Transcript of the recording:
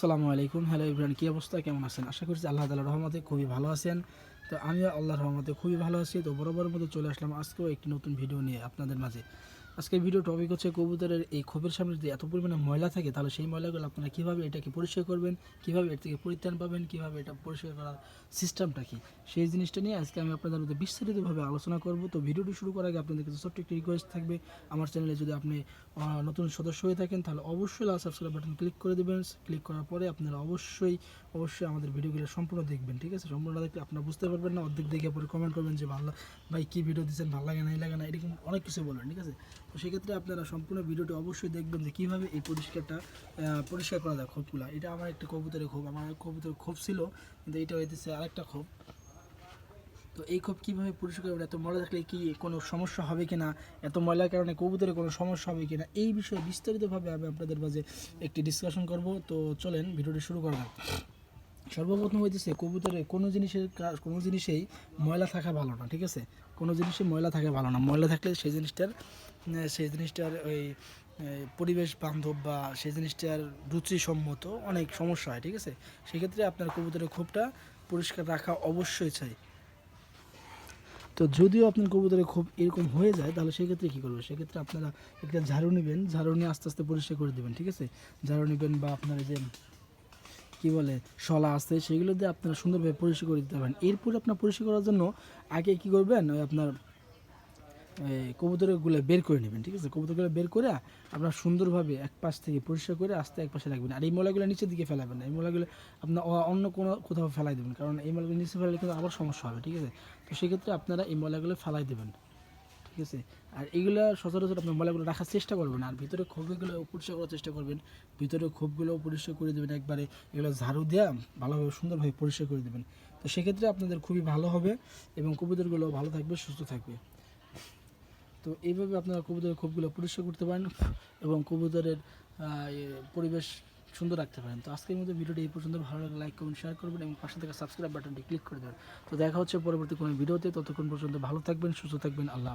আসসালামু আলাইকুম। হ্যালো ইব্রাহিম, কী অবস্থা? কেমন আছেন? আশা করছি আল্লাহ তালা রহমতে খুবই ভালো আছেন। তো আমিও আল্লাহ রহমতে খুবই ভালো আছি। তো বরাবর মতো চলে আসলাম আজকেও একটি নতুন ভিডিও নিয়ে আপনাদের মাঝে। আজকের ভিডিও টপিক হচ্ছে কবুতরের এই খোপের সামনে যদি এত পরিমাণে ময়লা থাকে, তাহলে সেই ময়লাগুলো আপনারা কীভাবে এটাকে পরিষ্কার করবেন, কীভাবে এর থেকে পরিত্রাণ পাবেন, কীভাবে এটা পরিষ্কার করার সিস্টেমটা কী? সেই জিনিসটা নিয়ে আজকে আমি আপনাদের মধ্যে বিস্তারিতভাবে আলোচনা করব। তো ভিডিওটি শুরু করার আগে আপনাদের কাছে ছোট্ট একটি রিকোয়েস্ট থাকবে, আমার চ্যানেলে যদি আপনি নতুন সদস্য হয়ে থাকেন, তাহলে অবশ্যই লাল সাবস্ক্রাইব বাটন ক্লিক করে দেবেন। ক্লিক করার পরে আপনারা অবশ্যই অবশ্যই আমাদের ভিডিওগুলো সম্পূর্ণ দেখবেন, ঠিক আছে? সম্পূর্ণ দেখলে আপনারা বুঝতে পারবেন না, অর্ধেক দেখে পরে কমেন্ট করবেন যে ভালো ভাই, কী ভিডিও দিচ্ছেন? ভালো লাগে না লাগে না? এরকম অনেক কিছু বলবেন ঠিক আছে? তো সেক্ষেত্রে আপনারা সম্পূর্ণ ভিডিওটি অবশ্যই দেখবেন যে কীভাবে এই পরিষ্কারটা পরিষ্কার করা যায় খোপগুলা। এটা আমার একটা কবুতরের খোপ, আমার কবুতরের খোপ ছিল, কিন্তু এটা হইতেছে আরেকটা খোপ। তো এই খোপ কীভাবে পরিষ্কার করবেন এত ময়লা থাকলে কি কোনো সমস্যা হবে কি না এত ময়লার কারণে কবুতরের কোনো সমস্যা হবে কি না এই বিষয়ে বিস্তারিতভাবে আমি আপনাদের মাঝে একটি ডিসকাশন করব। তো চলেন ভিডিওটি শুরু করা সর্বপ্রথম হইতেছে কবুতরে কোনো জিনিসের কোনো জিনিসেই ময়লা থাকা ভালো না, ঠিক আছে? কোনো জিনিসে ময়লা থাকা ভালো না। ময়লা থাকলে সেই জিনিসটার সেই জিনিসটার ওই পরিবেশ বান্ধব বা সেই জিনিসটার রুচিসম্মত অনেক সমস্যা হয়, ঠিক আছে? সেক্ষেত্রে আপনার কবুতরের খোপটা পরিষ্কার রাখা অবশ্যই চাই। তো যদিও আপনার কবুতরে খুব এরকম হয়ে যায়, তাহলে সেক্ষেত্রে কী করবে? সেক্ষেত্রে আপনারা একটা ঝাড়ু নেবেন, ঝাড়ু নিয়ে আস্তে আস্তে পরিষ্কার করে দেবেন, ঠিক আছে? ঝাড়ু নেবেন বা আপনার যে, কী বলে, শলা আছে, সেগুলো দিয়ে আপনারা সুন্দরভাবে পরিষ্কার করে দিতে পারেন। এরপর আপনার পরিষ্কার করার জন্য আগে কী করবেন? ওই আপনার কবুতরগুলো বের করে নেবেন, ঠিক আছে? কবুতরগুলো বের করে আপনার সুন্দরভাবে এক পাশ থেকে পরিষ্কার করে আস্তে এক পাশে রাখবেন। আর এই মলাগুলো নিচের দিকে ফেলাবেন না। এই মলাগুলো আপনার অন্য কোনো কোথাও ফেলাই দেবেন, কারণ এই মলাগুলো নিচে ফেলালে কিন্তু আবার সমস্যা হবে, ঠিক আছে? তো সেক্ষেত্রে আপনারা এই মলাগুলো ফেলাই দেবেন, ঠিক আছে? আর এইগুলো সচরাচর আপনার মলাগুলো রাখার চেষ্টা করবেন আর ভিতরে খোপগুলো পরিষ্কার করার চেষ্টা করবেন। ভিতরে খোপগুলো পরিষ্কার করে দেবেন একবারে। এগুলো ঝাড়ু দেওয়া ভালোভাবে, সুন্দরভাবে পরিষ্কার করে দেবেন। তো সেক্ষেত্রে আপনাদের খুবই ভালো হবে এবং কবুতরগুলো ভালো থাকবে, সুস্থ থাকবে। তো এইভাবে আপনারা কবুতরের খোপগুলো পরিষ্কার করতে পারেন এবং কবুতরের পরিবেশ সুন্দর রাখতে পারেন। তো আজকের মধ্যে ভিডিওটি এই পর্যন্ত। ভালো লাগলে লাইক কমেন্ট শেয়ার করবেন এবং পাশে থেকে সাবস্ক্রাইব বাটনটি ক্লিক করে দেবেন। তো দেখা হচ্ছে পরবর্তী কোনো ভিডিওতে। ততক্ষণ পর্যন্ত ভালো থাকবেন, সুস্থ থাকবেন। আল্লাহ।